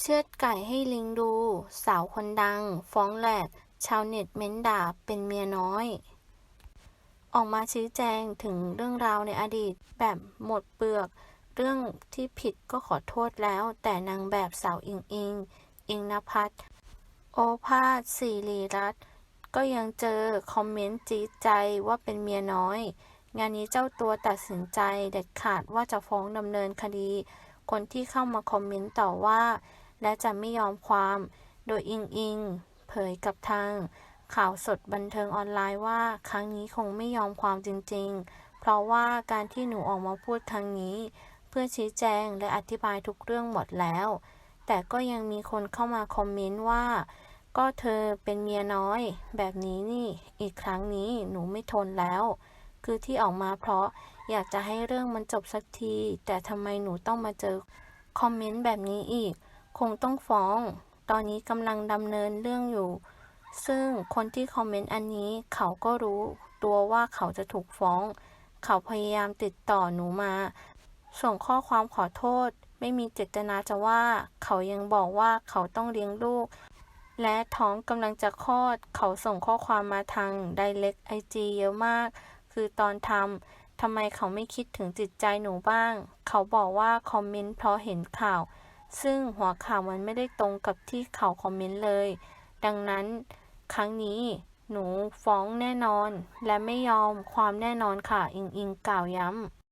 เชือดไก่ให้ลิงดู สาวคนดัง ฟ้องแหลก ชาวเน็ตเม้นด่าเป็นเมียน้อย ออกมาชี้แจงถึงเรื่องราวในอดีตแบบหมดเปลือก เรื่องที่ผิดก็ขอโทษแล้ว แต่นางแบบสาวอิงอิง อิงนภัทโอภาสศิริรัตก็ยังเจอคอมเมนต์จี๊ดใจว่าเป็นเมียน้อย งานนี้เจ้าตัวตัดสินใจเด็ดขาดว่าจะฟ้องดำเนินคดี คนที่เข้ามาคอมเมนต์ต่อว่า และจะไม่ยอมความ โดยอิงอิง เผยกับทาง ข่าวสดบันเทิงออนไลน์ว่า ครั้งนี้คงไม่ยอมความจริง ๆ เพราะว่าการที่หนูออกมาพูดครั้งนี้ เพื่อชี้แจงและอธิบายทุกเรื่องหมดแล้ว แต่ก็ยังมีคนเข้ามาคอมเมนต์ว่า ก็เธอเป็นเมียน้อย แบบนี้นี่ อีกครั้งนี้หนูไม่ทนแล้ว คือที่ออกมาเพราะอยากจะให้เรื่องมันจบสักที แต่ทำไมหนูต้องมาเจอคอมเมนต์แบบนี้อีก คงต้องฟ้อง ตอนนี้กำลังดำเนินเรื่องอยู่ ซึ่งคนที่คอมเมนต์อันนี้เขาก็รู้ตัวว่าเขาจะถูกฟ้อง เขาพยายามติดต่อหนูมา ส่งข้อความขอโทษ ไม่มีเจตนาจะว่า เขายังบอกว่าเขาต้องเลี้ยงลูก และท้องกำลังจะคลอด เขาส่งข้อความมาทางไดเ c กไอจีเยอะมาก คือตอนทำทำไมเขาไม่คิดถึงจิตใจหนูบ้าง เขาบอกว่าคอมเมนต์เพราะเห็นข่าว ซึ่งหัวข่าวมันไม่ได้ตรงกับที่เขาคอมเมนต์เลย ดังนั้นครั้งนี้หนูฟ้องแน่นอน และไม่ยอมความแน่นอนค่ะ อิงอิงกล่าวย้ำ